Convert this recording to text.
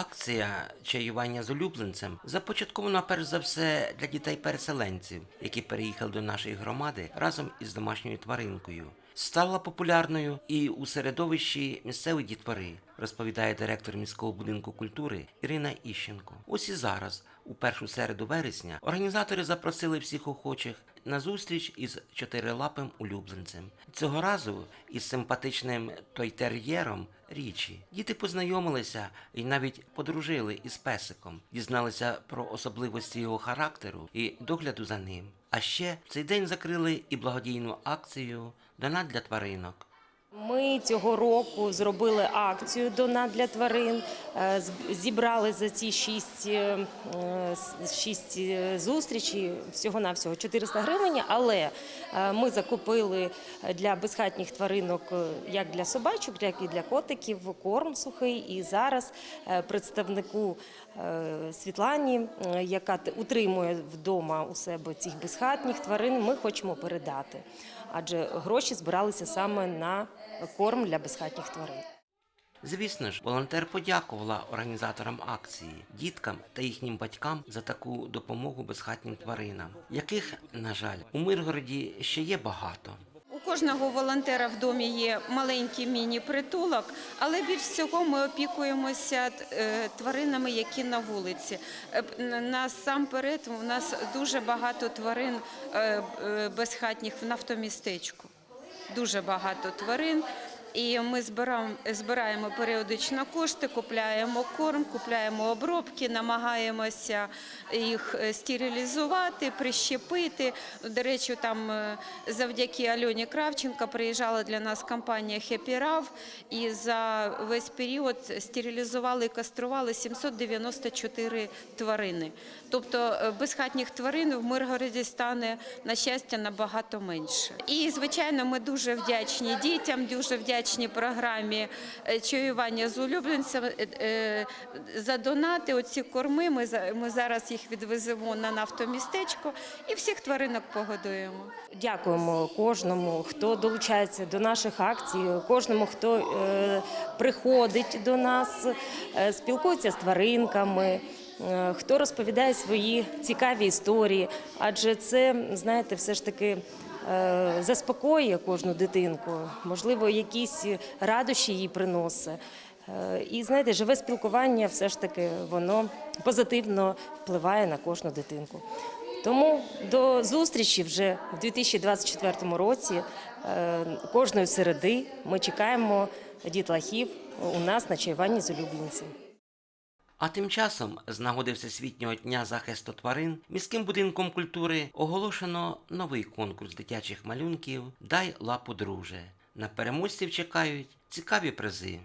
Акція чаювання з улюбленцем започаткована перш за все для дітей-переселенців, які переїхали до нашої громади разом із домашньою тваринкою. Стала популярною і у середовищі місцевої дітвори, розповідає директор міського будинку культури Ірина Іщенко. Ось і зараз, у першу середу вересня, організатори запросили всіх охочих на зустріч із чотирилапим улюбленцем. Цього разу із симпатичним тойтер'єром річі. Діти познайомилися і навіть подружили із песиком, дізналися про особливості його характеру і догляду за ним. А ще в цей день закрили і благодійну акцію Донат для тваринок. Ми цього року зробили акцію «Донат для тварин. Е, Зібрали за ці шість, е, шість е, зустрічей всього-навсього 400 гривень, але ми закупили для безхатніх тваринок як для собачок, так і для котиків корм сухий. І зараз представнику Світлані, яка утримує вдома у себе цих безхатніх тварин, ми хочемо передати. Адже гроші збиралися саме на корм для безхатніх тварин. Звісно ж, волонтер подякувала організаторам акції, діткам та їхнім батькам за таку допомогу безхатнім тваринам, яких, на жаль, у Миргороді ще є багато. У кожного волонтера в домі є маленький міні-притулок, але більш всього ми опікуємося е, тваринами, які на вулиці. Е, Насамперед, у нас дуже багато тварин е, безхатніх в нафтомістечку. Дуже багато тварин. І ми збираємо, збираємо періодично кошти, купляємо корм, купляємо обробки, намагаємося їх е, стерилізувати, прищепити. До речі, там е, завдяки Альоні Кравченко приїжджала для нас компанія Rav, і за весь період стерилізували і кастрували 794 тварини. Тобто е, безхатніх тварин в Миргороді стане, на щастя, набагато менше. І, звичайно, ми дуже вдячні дітям, дуже вдячні програмі е, чаювання з улюбленцями е, е, за донати. Оці корми. Ми, ми зараз їх відвеземо на нафтомістечко і всіх тваринок погодуємо. Дякуємо кожному, хто долучається до наших акцій, кожному, хто приходить до нас, спілкується з тваринками. Хто розповідає свої цікаві історії, адже це, знаєте, все ж таки заспокоює кожну дитинку, можливо, якісь радощі їй приносить. Е, І знаєте, живе спілкування все ж таки воно позитивно впливає на кожну дитинку. Тому до зустрічі вже в 2024 році. Е, Кожної середи ми чекаємо дітлахів у нас на чаюванні з улюбленцем. А тим часом, з нагоди Всесвітнього дня захисту тварин, міським будинком культури оголошено новий конкурс дитячих малюнків Дай лапу друже. На переможців чекають цікаві призи.